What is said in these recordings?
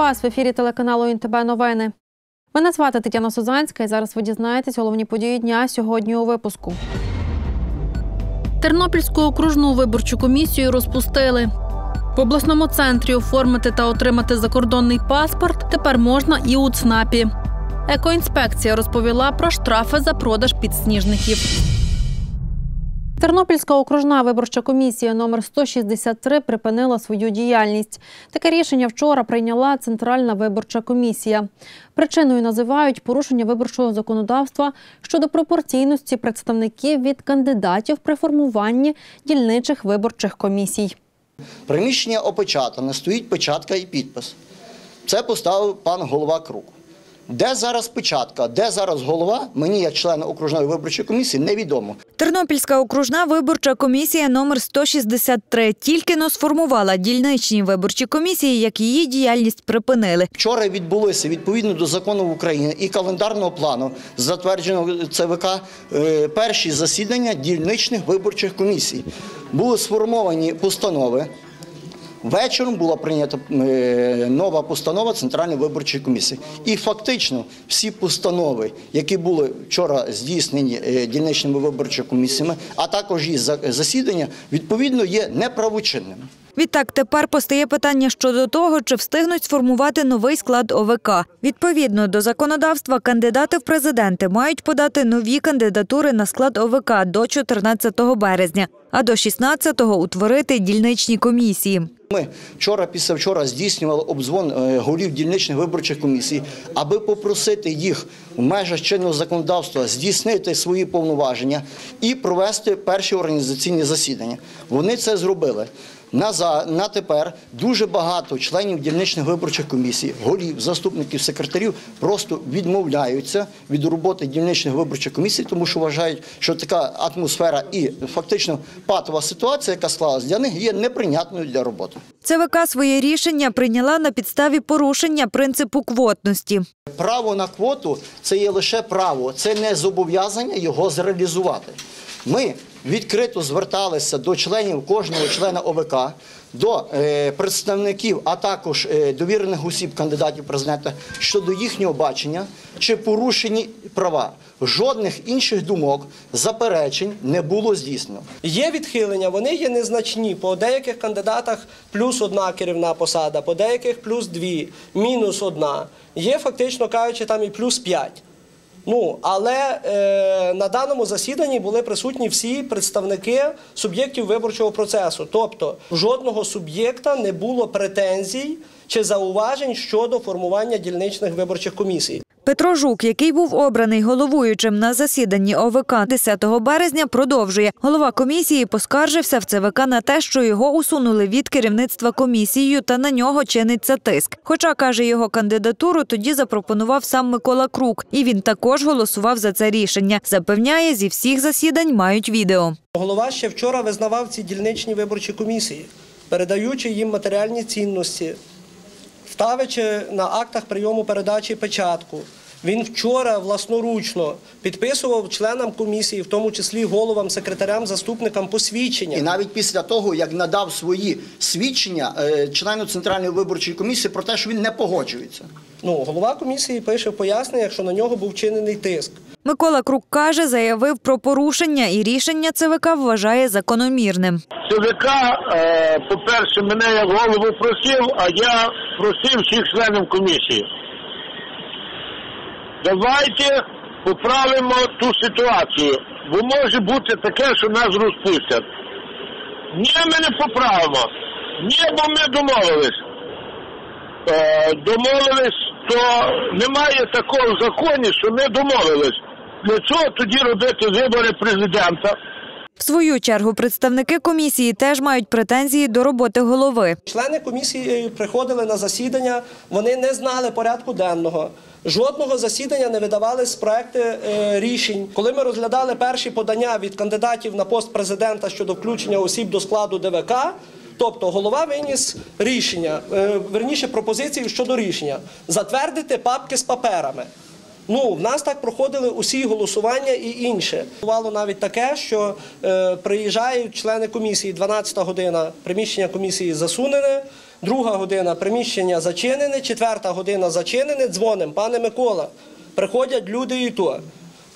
вас в ефірі телеканалу ІНТБ Новини. Мене звати Тетяна Созанська і зараз ви дізнаєтесь головні події дня сьогодні у випуску. Тернопільську окружну виборчу комісію розпустили. В обласному центрі оформити та отримати закордонний паспорт тепер можна і у ЦНАПі. Екоінспекція розповіла про штрафи за продаж підсніжників. Тернопільська окружна виборча комісія номер 163 припинила свою діяльність. Таке рішення вчора прийняла Центральна виборча комісія. Причиною називають порушення виборчого законодавства щодо пропорційності представників від кандидатів при формуванні дільничих виборчих комісій. Приміщення опечатане, стоїть печатка і підпис. Це поставив пан голова Крук. Де зараз печатка, де зараз голова, мені, як член окружної виборчої комісії, невідомо. Тернопільська окружна виборча комісія номер 163 тільки но сформувала дільничні виборчі комісії, як її діяльність припинили. Вчора відбулося відповідно до закону України і календарного плану, затвердженого ЦВК, е, перші засідання дільничних виборчих комісій. Були сформовані постанови. Вечором була прийнята е, нова постанова Центральної виборчої комісії. І фактично всі постанови, які були вчора здійснені е, дільничними виборчими комісіями, а також за- засідання, відповідно є неправочинними. Відтак тепер постає питання щодо того, чи встигнуть сформувати новий склад ОВК. Відповідно до законодавства, кандидати в президенти мають подати нові кандидатури на склад ОВК до 14 березня, а до 16-го утворити дільничні комісії. Ми вчора, після вчора здійснювали обзвон е, голів дільничних виборчих комісій, аби попросити їх в межах чинного законодавства здійснити свої повноваження і провести перші організаційні засідання. Вони це зробили. На, за, на тепер дуже багато членів дільничних виборчих комісій, голів, заступників, секретарів просто відмовляються від роботи дільничних виборчих комісій, тому що вважають, що така атмосфера і фактично патова ситуація, яка склалась для них, є неприйнятною для роботи. ЦВК своє рішення прийняла на підставі порушення принципу квотності. Право на квоту це є лише право, це не зобов'язання його зреалізувати. Ми відкрито зверталися до членів кожного члена ОВК, до е, представників, а також е, довірених осіб кандидатів президента щодо їхнього бачення, чи порушені права. Жодних інших думок, заперечень не було здійснено. Є відхилення, вони є незначні. По деяких кандидатах плюс одна керівна посада, по деяких плюс дві, мінус одна. Є фактично кажучи, там і плюс п'ять. Ну, але е, на даному засіданні були присутні всі представники суб'єктів виборчого процесу. Тобто жодного суб'єкта не було претензій чи зауважень щодо формування дільничних виборчих комісій. Петро Жук, який був обраний головуючим на засіданні ОВК 10 березня, продовжує. Голова комісії поскаржився в ЦВК на те, що його усунули від керівництва комісією та на нього чиниться тиск. Хоча, каже, його кандидатуру тоді запропонував сам Микола Крук, і він також голосував за це рішення. Запевняє, зі всіх засідань мають відео. Голова ще вчора визнавав ці дільничні виборчі комісії, передаючи їм матеріальні цінності, ставячи на актах прийому передачі печатку. Він вчора власноручно підписував членам комісії, в тому числі головам, секретарям, заступникам посвідчення. І навіть після того, як надав свої свідчення е, члену Центральної виборчої комісії про те, що він не погоджується. Ну, голова комісії пише в поясненнях, що на нього був чинений тиск. Микола Крук каже, заявив про порушення і рішення ЦВК вважає закономірним. ЦВК, е, по-перше, мене як голову просив, а я просив всіх членів комісії. Давайте поправимо ту ситуацію, бо може бути таке, що нас розпустять. Ні, ми не поправимо. Ні, бо ми домовились. Е, домовились, то немає такого в законі, що ми домовились. Для чого тоді робити вибори президента? В свою чергу представники комісії теж мають претензії до роботи голови. Члени комісії приходили на засідання, вони не знали порядку денного. Жодного засідання не видавались проекти е, рішень. Коли ми розглядали перші подання від кандидатів на пост президента щодо включення осіб до складу ДВК, тобто голова виніс рішення, е, верніше пропозиції щодо рішення затвердити папки з паперами. Ну, в нас так проходили усі голосування і інше. Бувало навіть таке, що е, приїжджають члени комісії, 12 година, приміщення комісії засунене, друга година приміщення зачинене, четверта година зачинене, дзвоним, пане Микола, приходять люди і то.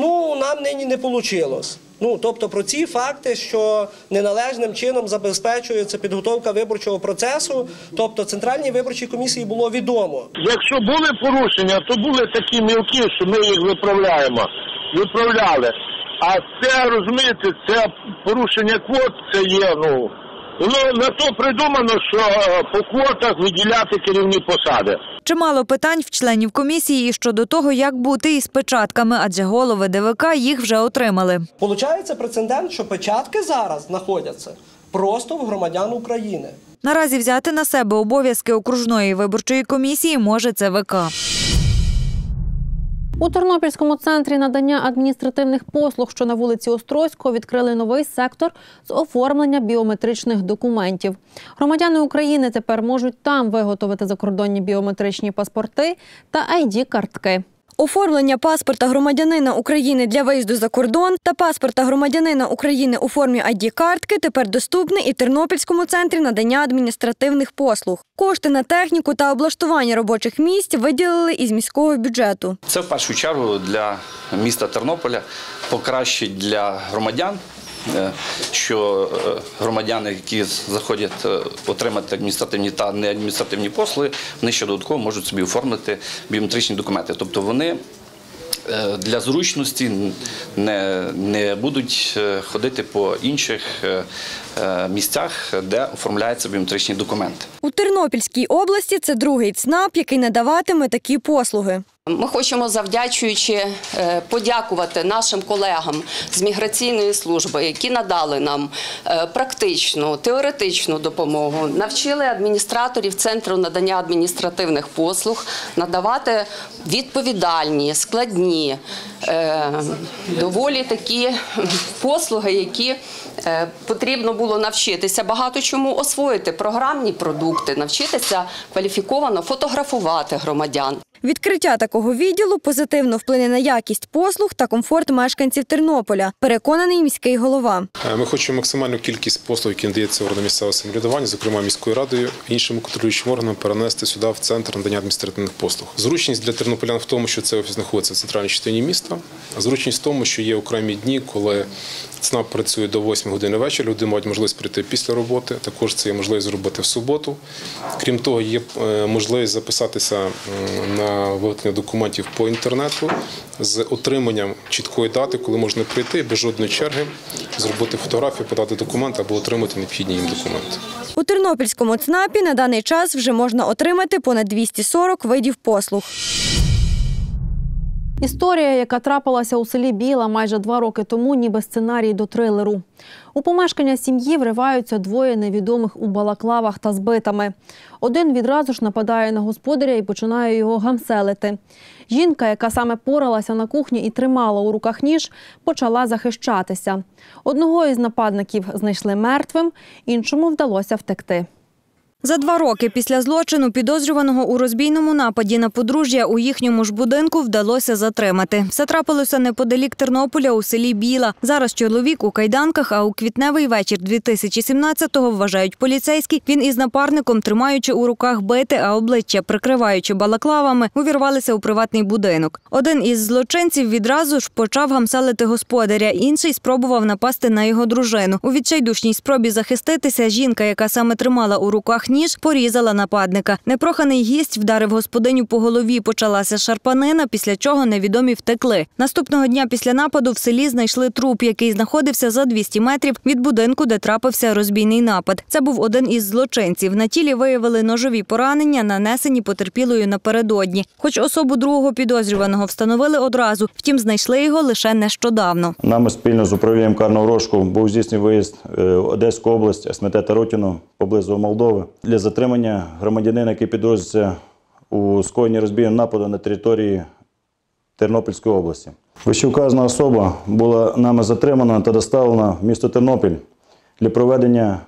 Ну, нам нині не вийшло. Ну, тобто про ці факти, що неналежним чином забезпечується підготовка виборчого процесу, тобто Центральній виборчій комісії було відомо. Якщо були порушення, то були такі мілкі, що ми їх виправляємо. Виправляли. А це, розумієте, це порушення квот, це є, ну. Воно на то придумано, що е, по квотах виділяти керівні посади. Чимало питань в членів комісії щодо того, як бути із печатками, адже голови ДВК їх вже отримали. Получається прецедент, що печатки зараз знаходяться просто в громадян України. Наразі взяти на себе обов'язки окружної виборчої комісії може ЦВК. У Тернопільському центрі надання адміністративних послуг, що на вулиці Острозького, відкрили новий сектор з оформлення біометричних документів. Громадяни України тепер можуть там виготовити закордонні біометричні паспорти та id картки Оформлення паспорта громадянина України для виїзду за кордон та паспорта громадянина України у формі ID-картки тепер доступне і Тернопільському центрі надання адміністративних послуг. Кошти на техніку та облаштування робочих місць виділили із міського бюджету. Це в першу чергу для міста Тернополя покращить для громадян. Е, Що е, громадяни, які заходять е, отримати адміністративні та неадміністративні послуги, вони ще додатково можуть собі оформити біометричні документи. Тобто вони для зручності не, не будуть ходити по інших місцях, де оформляються біометричні документи. У Тернопільській області це другий ЦНАП, який надаватиме такі послуги. Ми хочемо, завдячуючи, е, подякувати нашим колегам з міграційної служби, які надали нам е, практичну, теоретичну допомогу, навчили адміністраторів центру надання адміністративних послуг надавати відповідальні, складні, е, доволі такі послуги, які потрібно було навчитися багато чому освоїти програмні продукти, навчитися кваліфіковано фотографувати громадян. Відкриття такого відділу позитивно вплине на якість послуг та комфорт мешканців Тернополя, переконаний міський голова. Е, Ми хочемо максимальну кількість послуг, які надається органам місцевого самоврядування, зокрема міською радою, іншими контролюючими органами, перенести сюди в центр надання адміністративних послуг. Зручність для тернополян в тому, що цей офіс знаходиться в центральній частині міста. Зручність в тому, що є окремі дні, коли ЦНАП працює до 8 години вечора. Люди мають можливість прийти після роботи. Також це є можливість зробити в суботу. Крім того, є е, можливість записатися на виготовлення документів по інтернету з отриманням чіткої дати, коли можна прийти без жодної черги, зробити фотографію, подати документ або отримати необхідні їм документи. У Тернопільському ЦНАПі на даний час вже можна отримати понад 240 видів послуг. Історія, яка трапилася у селі Біла майже два роки тому, ніби сценарій до трилеру. У помешкання сім'ї вриваються двоє невідомих у балаклавах та збитами. Один відразу ж нападає на господаря і починає його гамселити. Жінка, яка саме поралася на кухні і тримала у руках ніж, почала захищатися. Одного із нападників знайшли мертвим, іншому вдалося втекти. За два роки після злочину підозрюваного у розбійному нападі на подружжя у їхньому ж будинку вдалося затримати. Все трапилося неподалік Тернополя у селі Біла. Зараз чоловік у кайданках, а у квітневий вечір 2017-го, вважають поліцейські, він із напарником, тримаючи у руках бити, а обличчя прикриваючи балаклавами, увірвалися у приватний будинок. Один із злочинців відразу ж почав гамселити господаря, інший спробував напасти на його дружину. У відчайдушній спробі захиститися жінка, яка саме тримала у руках ніж, порізала нападника. Непроханий гість вдарив господиню по голові. Почалася шарпанина, після чого невідомі втекли. Наступного дня після нападу в селі знайшли труп, який знаходився за 200 метрів від будинку, де трапився розбійний напад. Це був один із злочинців. На тілі виявили ножові поранення, нанесені потерпілою напередодні. Хоч особу другого підозрюваного встановили одразу, втім знайшли його лише нещодавно. Нами спільно з управлінням карного розшуку був здійснений виїзд е, в Одеську область, СМТ Тарутіно, поблизу Молдови, для затримання громадянина, який підозрюється у скоєнні розбійного нападу на території Тернопільської області. Вищевказана особа була нами затримана та доставлена в місто Тернопіль для проведення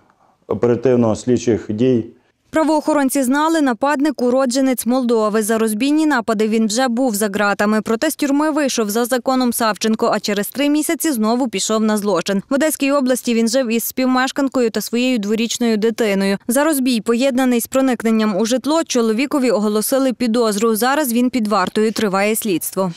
оперативно-слідчих дій Правоохоронці знали, нападник уродженець Молдови. За розбійні напади він вже був за ґратами. Проте з тюрми вийшов за законом Савченко, а через три місяці знову пішов на злочин. В Одеській області він жив із співмешканкою та своєю дворічною дитиною. За розбій, поєднаний з проникненням у житло, чоловікові оголосили підозру. Зараз він під вартою триває слідство.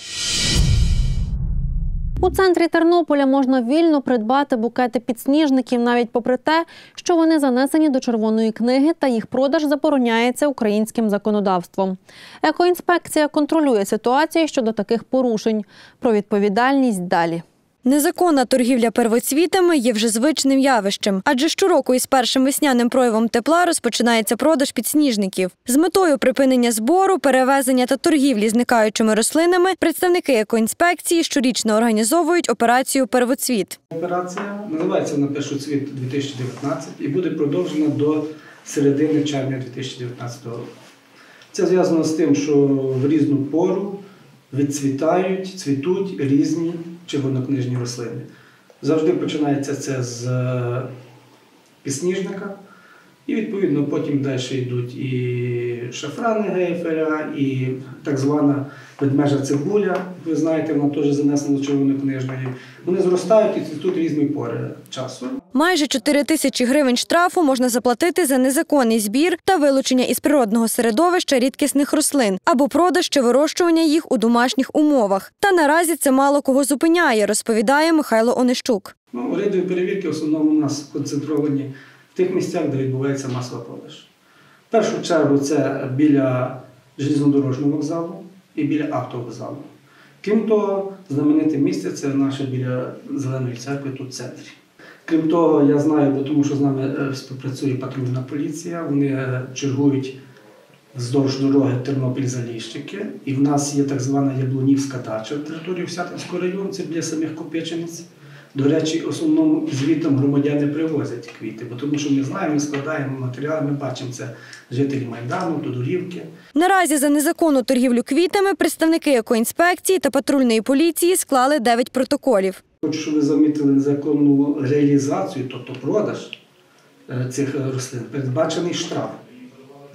У центрі Тернополя можна вільно придбати букети підсніжників, навіть попри те, що вони занесені до червоної книги та їх продаж забороняється українським законодавством. Екоінспекція контролює ситуацію щодо таких порушень. Про відповідальність далі. Незаконна торгівля первоцвітами є вже звичним явищем, адже щороку із першим весняним проявом тепла розпочинається продаж підсніжників. З метою припинення збору, перевезення та торгівлі зникаючими рослинами представники екоінспекції щорічно організовують операцію Первоцвіт. Операція називається вона «Першоцвіт 2019 і буде продовжена до середини червня 2019 року. Це зв'язано з тим, що в різну пору відцвітають, цвітуть різні червонокнижні рослини. Завжди починається це з пісніжника, підсніжника, і відповідно потім далі йдуть і шафрани гейфеля, і так звана ведмежа цибуля. Ви знаєте, вона теж занесена до червонокнижної. Вони зростають і цвітуть різні пори часу. Майже 4 тисячі гривень штрафу можна заплатити за незаконний збір та вилучення із природного середовища рідкісних рослин або продаж чи вирощування їх у домашніх умовах. Та наразі це мало кого зупиняє, розповідає Михайло Онищук. Ну, рейдові перевірки в основному у нас концентровані в тих місцях, де відбувається масова продаж. В першу чергу це біля железнодорожнього вокзалу і біля автовокзалу. Крім того, знамените місце це наше біля Зеленої церкви тут в центрі. Крім того, я знаю, бо тому що з нами е, співпрацює патрульна поліція, вони е, чергують вздовж дороги Тернопіль-Заліщики. І в нас є так звана Яблунівська дача в території Всятинського району, це біля самих Копичениць. До речі, основному звітом громадяни привозять квіти, бо тому що ми знаємо, ми складаємо матеріали, ми бачимо це жителі Майдану, Тодорівки. Наразі за незаконну торгівлю квітами представники екоінспекції та патрульної поліції склали 9 протоколів. Хочу, щоб ви замітили незаконну реалізацію, тобто продаж е, цих е, рослин, передбачений штраф.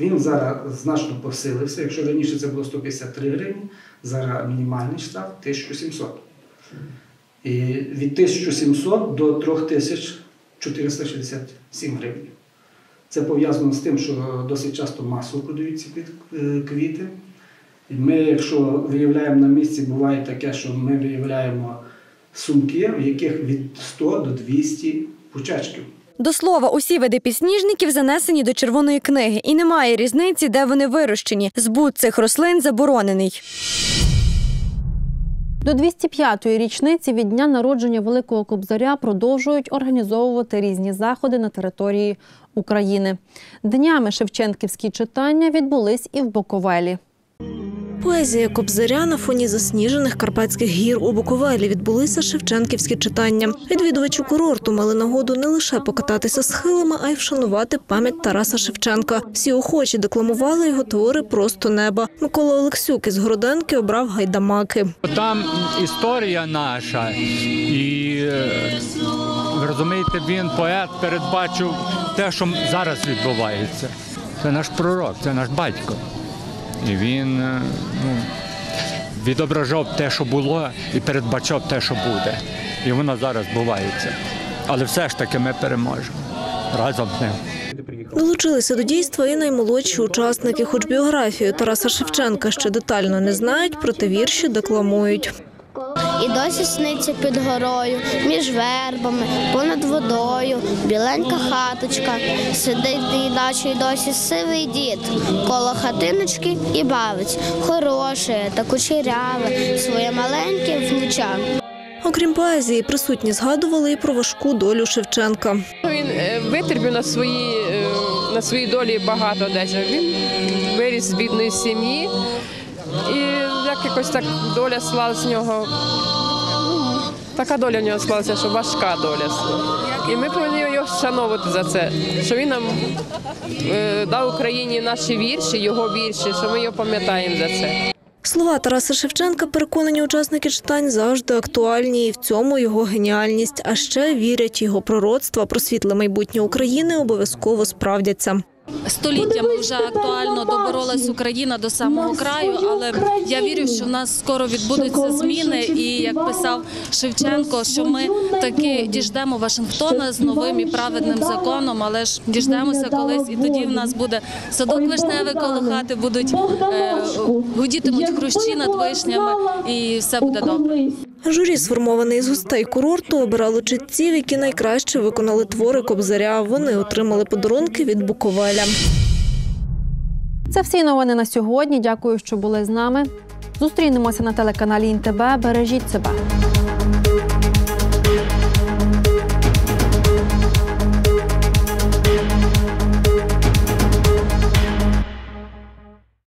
Він зараз значно посилився. Якщо раніше це було 153 гривні, зараз мінімальний штраф 1700. І від 1700 до 3467 гривень. Це пов'язано з тим, що досить часто масово продають ці е, квіти. І ми, якщо виявляємо на місці, буває таке, що ми виявляємо сумки, в яких від 100 до 200 пучечків. До слова, усі види підсніжників занесені до червоної книги, і немає різниці, де вони вирощені. Збут цих рослин заборонений. До 205-ї річниці від дня народження Великого Кобзаря продовжують організовувати різні заходи на території України. Днями Шевченківські читання відбулись і в Боковелі. Поезія Кобзаря на фоні засніжених карпатських гір у Буковелі відбулися шевченківські читання. Відвідувачі курорту мали нагоду не лише покататися схилами, а й вшанувати пам'ять Тараса Шевченка. Всі охочі декламували його твори просто неба. Микола Олексюк із Городенки обрав гайдамаки. Там історія наша, і е, ви розумієте, він поет передбачив те, що зараз відбувається. Це наш пророк, це наш батько. Він е, ну, відображав те, що було, і передбачав те, що буде. І воно зараз бувається. Але все ж таки ми переможемо разом з ним. Долучилися до дійства і наймолодші учасники, хоч біографію Тараса Шевченка ще детально не знають, проте вірші декламують. І досі сниться під горою, між вербами, понад водою, біленька хаточка, сидить і наче й досі сивий дід, коло хатиночки і бавить, хороше та кучеряве, своє маленьке внуча. Окрім поезії, присутні згадували і про важку долю Шевченка. Він е, витерпів на свої е, на своїй долі багато дещо. Він виріс з бідної сім'ї, і як якось так доля склалась в нього. ну, Така доля в нього склалася, що важка доля. І ми повинні його вшановувати за це, що він нам е, дав Україні наші вірші, його вірші, що ми його пам'ятаємо за це. Слова Тараса Шевченка, переконані учасники читань, завжди актуальні, і в цьому його геніальність. А ще вірять, його пророцтва про світле майбутнє України обов'язково справдяться. Століттями вже актуально доборолась Україна до самого краю, але я вірю, що в нас скоро відбудуться зміни. І як писав Шевченко, що ми таки діждемо Вашингтона з новим і праведним законом, але ж діждемося колись, і тоді в нас буде садок вишневий коло хати, будуть е, гудітимуть хрущі над вишнями, і все буде добре. Журі, сформований з гостей курорту, обирало читців, які найкраще виконали твори Кобзаря. Вони отримали подарунки від Буковеля. Це всі новини на сьогодні. Дякую, що були з нами. Зустрінемося на телеканалі НТБ. Бережіть себе.